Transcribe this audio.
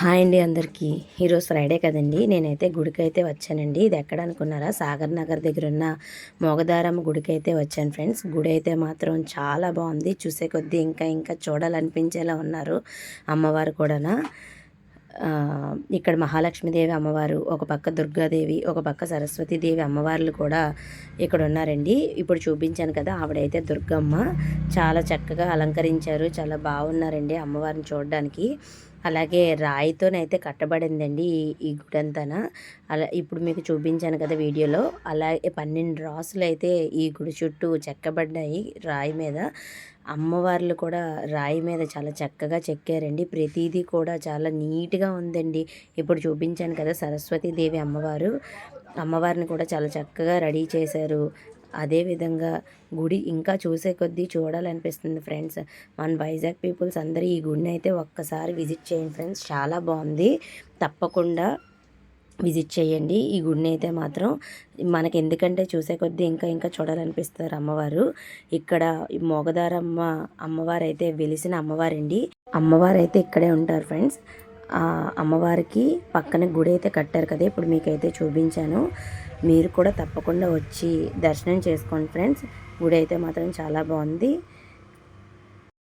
Hi అండి అందరికీ. ఈరోజు ఫ్రైడే కదండి. నేనైతే గుడికైతే వచ్చానండి. ఇది ఎక్కడ అనుకున్నారా? సాగర్ నగర్ దగ్గర ఉన్న మోగదారమ్మ గుడికైతే వచ్చాను ఫ్రెండ్స్. గుడి అయితే మాత్రం చాలా బాగుంది. చూసే కొద్దీ ఇంకా ఇంకా చూడాలనిపించేలా ఉన్నారు అమ్మవారు కూడానా. ఇక్కడ మహాలక్ష్మీదేవి అమ్మవారు ఒక పక్క దుర్గాదేవి ఒక పక్క సరస్వతీదేవి అమ్మవార్లు కూడా ఇక్కడ ఉన్నారండి. ఇప్పుడు చూపించాను కదా ఆవిడైతే దుర్గమ్మ. చాలా చక్కగా అలంకరించారు. చాలా బాగున్నారండి అమ్మవారిని చూడడానికి. అలాగే రాయితోనైతే కట్టబడిందండి ఈ ఈ గుడంతన. అలా ఇప్పుడు మీకు చూపించాను కదా వీడియోలో. అలాగే పన్నెండు రాసులు అయితే ఈ గుడి చుట్టూ చెక్కబడ్డాయి రాయి మీద. అమ్మవార్లు కూడా రాయి మీద చాలా చక్కగా చెక్కారండి. ప్రతిదీ కూడా చాలా నీట్గా ఉందండి. ఇప్పుడు చూపించాను కదా సరస్వతీదేవి అమ్మవారు. అమ్మవారిని కూడా చాలా చక్కగా రెడీ చేశారు. అదేవిధంగా గుడి ఇంకా చూసే కొద్దీ చూడాలనిపిస్తుంది ఫ్రెండ్స్. మన వైజాగ్ పీపుల్స్ అందరూ ఈ గుడిని అయితే ఒక్కసారి విజిట్ చేయండి ఫ్రెండ్స్. చాలా బాగుంది. తప్పకుండా విజిట్ చేయండి. ఈ గుడిని అయితే మాత్రం మనకి ఎందుకంటే చూసే కొద్దీ ఇంకా ఇంకా చూడాలనిపిస్తారు అమ్మవారు. ఇక్కడ మోగదారమ్మ అమ్మవారు అయితే వెలిసిన అమ్మవారండి. అమ్మవారు అయితే ఇక్కడే ఉంటారు ఫ్రెండ్స్. అమ్మవారికి పక్కన గుడి అయితే కట్టారు కదా ఇప్పుడు మీకైతే చూపించాను. మీరు కూడా తప్పకుండా వచ్చి దర్శనం చేసుకోండి ఫ్రెండ్స్. గుడి అయితే మాత్రం చాలా బాగుంది.